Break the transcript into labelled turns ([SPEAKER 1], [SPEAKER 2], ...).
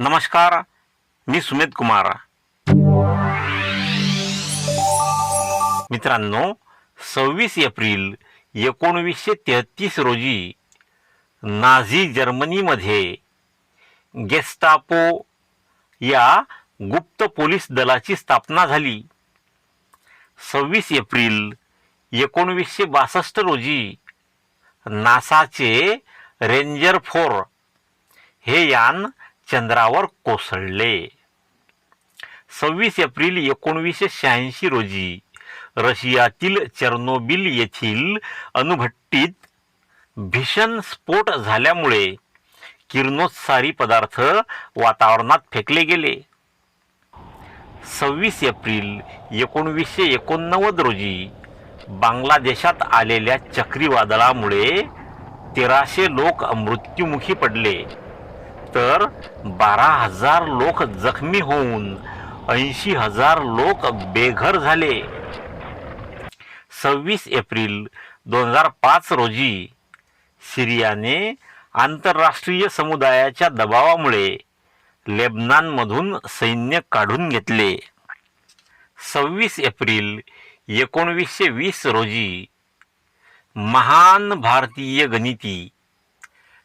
[SPEAKER 1] नमस्कार मी सुमित कुमार. मित्रांनो सव्वीस एप्रिल एकोणवीसशे तेहतीस रोजी नाझी जर्मनीमध्ये गेस्टापो या गुप्त पोलीस दलाची स्थापना झाली. सव्वीस एप्रिल एकोणवीसशे बासष्ट रोजी नासाचे रेंजर फोर हे यान चंद्रावर कोसळले. सव्वीस एप्रिल एकोणवीसशे शहाऐंशी रोजी रशियातील चर्नोबिल येथील अणुभट्टीत भीषण स्फोट झाल्यामुळे किरणोत्सारी पदार्थ वातावरणात फेकले गेले. सव्वीस एप्रिल एकोणवीसशे एकोणनव्वद रोजी बांगलादेशात आलेल्या चक्रीवादळामुळे तेराशे लोक मृत्युमुखी पडले. तर बारा हजार लोक जखमी होऊन ऐंशी हजार लोक बेघर झाले. सव्वीस एप्रिल दोन हजार पाच रोजी सिरियाने आंतरराष्ट्रीय समुदायाच्या दबावामुळे लेबनानमधून सैन्य काढून घेतले. सव्वीस एप्रिल एकोणवीसशे वीस रोजी महान भारतीय गणिती